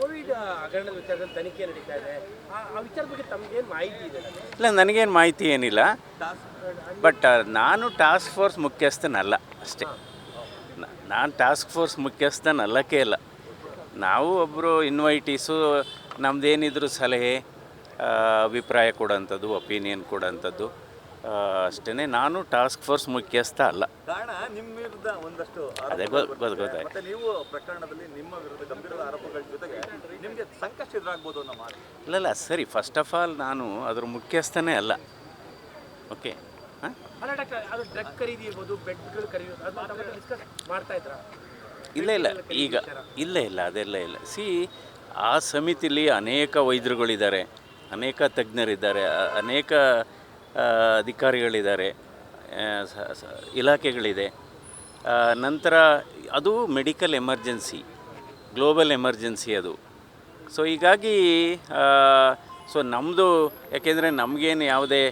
Covid ಹಗರಣದ ವಿಚಾರದಲ್ಲಿ ತನಿಖೆ ನಡೀತಾ ಇದೆ. ಆ ವಿಚಾರದ ಬಗ್ಗೆ ತಮಗೇನು ಮಾಹಿತಿ ಇದೆ? ಇಲ್ಲ ನನಗೇನು ಮಾಹಿತಿ ಏನಿಲ್ಲ. ಬಟ್ ನಾನು ಟಾಸ್ಕ್ ಫೋರ್ಸ್ ಮುಖ್ಯಸ್ಥನಲ್ಲ ಅಷ್ಟೇ. ನಾನು ಟಾಸ್ಕ್ ಫೋರ್ಸ್ ಮುಖ್ಯಸ್ಥನಲ್ಲಕ್ಕೆ ಇಲ್ಲ. ನಾವು ಒಬ್ಬರು ಇನ್ವೈಟೀಸು ನಮ್ಮದೇನಿದ್ರು ಸಲಹೆ ಅಭಿಪ್ರಾಯ ಕೊಡೋಂಥದ್ದು ಒಪಿನಿಯನ್ ಕೊಡೋಂಥದ್ದು ಅಷ್ಟೇ ನಾನು ಟಾಸ್ಕ್ ಫೋರ್ಸ್ ಮುಖ್ಯಸ್ಥ ಅಲ್ಲ. ಕಾರಣ ನಿಮ್ಮ ವಿರುದ್ಧ ಒಂದಷ್ಟು ಅದೇ ಗೊತ್ತಾಯ್ತು. ಮತ್ತೆ ನೀವು ಪ್ರಕರಣದಲ್ಲಿ ನಿಮ್ಮ ವಿರುದ್ಧ ಗಂಭೀರ ಆರೋಪಗಳ ಜೊತೆಗೆ ಸಂಕಷ್ಟ ಎದುರಾಗ್ಬೋದು ಅನ್ನೋ ಮಾತು. ಇಲ್ಲಲ್ಲ ಸರಿ ಫಸ್ಟ್ ಆಫ್ ಆಲ್ ನಾನು ಅದ್ರ ಮುಖ್ಯಸ್ಥನೇ ಅಲ್ಲ. ಓಕೆ ಹಾಂ? ಅಲ್ಲ ಡಾಕ್ಟರ್ ಅದು ಡ್ರಗ್ ಖರೀದಿ ಇರ್ಬೋದು ಬೆಡ್ಗಳು ಖರೀದಿ ಅದು ತಮ್ಮ ಡಿಸ್ಕಸ್ ಮಾಡ್ತಾ ಇದ್ರಾ? ಇಲ್ಲ ಇಲ್ಲ ಈಗ ಇಲ್ಲ ಇಲ್ಲ ಅದೆಲ್ಲ ಇಲ್ಲ. ಸಿ ಆ ಸಮಿತಿಲಿ ಅನೇಕ ವೈದ್ಯರುಗಳಿದ್ದಾರೆ ಅನೇಕ ತಜ್ಞರಿದ್ದಾರೆ ಅನೇಕ ಅಧಿಕಾರಿಗಳಿದ್ದಾರೆ ಇಲಾಖೆಗಳಿದೆ. ನಂತರ ಅದು ಮೆಡಿಕಲ್ ಎಮರ್ಜೆನ್ಸಿ ಗ್ಲೋಬಲ್ ಎಮರ್ಜೆನ್ಸಿ ಅದು. ಸೊ ಹೀಗಾಗಿ ಸೊ ನಮ್ಮದು ಯಾಕೆಂದರೆ ನಮಗೇನು ಯಾವುದೇ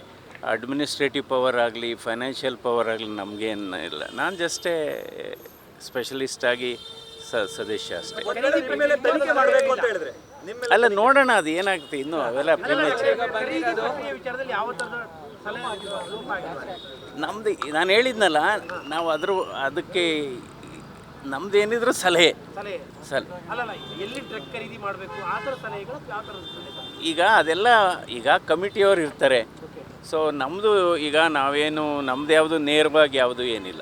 ಅಡ್ಮಿನಿಸ್ಟ್ರೇಟಿವ್ ಪವರ್ ಆಗಲಿ ಫೈನಾನ್ಷಿಯಲ್ ಪವರ್ ಆಗಲಿ ನಮಗೇನು ಇಲ್ಲ. ನಾನು ಜಸ್ಟೇ ಸ್ಪೆಷಲಿಸ್ಟ್ ಆಗಿ ಸ ಸದಸ್ಯ ಅಷ್ಟೇ. ಒಂದ್ ಮೇಲೆ ತನಿಖೆ ಮಾಡಬೇಕು ಅಂತ ಹೇಳಿದ್ರೆ? ಅಲ್ಲ ನೋಡೋಣ ಅದು ಏನಾಗುತ್ತೆ ಇನ್ನೂ ಅವೆಲ್ಲ ನಮ್ದು ನಮ್ಮದು ನಾನು ಹೇಳಿದ್ನಲ್ಲ ನಾವು ಅದ್ರ ಅದಕ್ಕೆ ನಮ್ದೇನಿದ್ರು ಸಲಹೆ. ಸಲಹೆ. ಸಲಹೆ ಅಲ್ಲಲ್ಲ ಎಲ್ಲಿ ಟ್ರಕ್ ಖರೀದಿ ಮಾಡಬೇಕು ಆ ಥರ ಸಲಹೆಗಳು ಯಾವ ಥರದ ಈಗ ಅದೆಲ್ಲ ಈಗ ಕಮಿಟಿಯವರು ಇರ್ತಾರೆ. ಸೊ ನಮ್ಮದು ಈಗ ನಾವೇನು ನಮ್ದು ಯಾವುದು ನೇರವಾಗಿ ಯಾವುದು ಏನಿಲ್ಲ.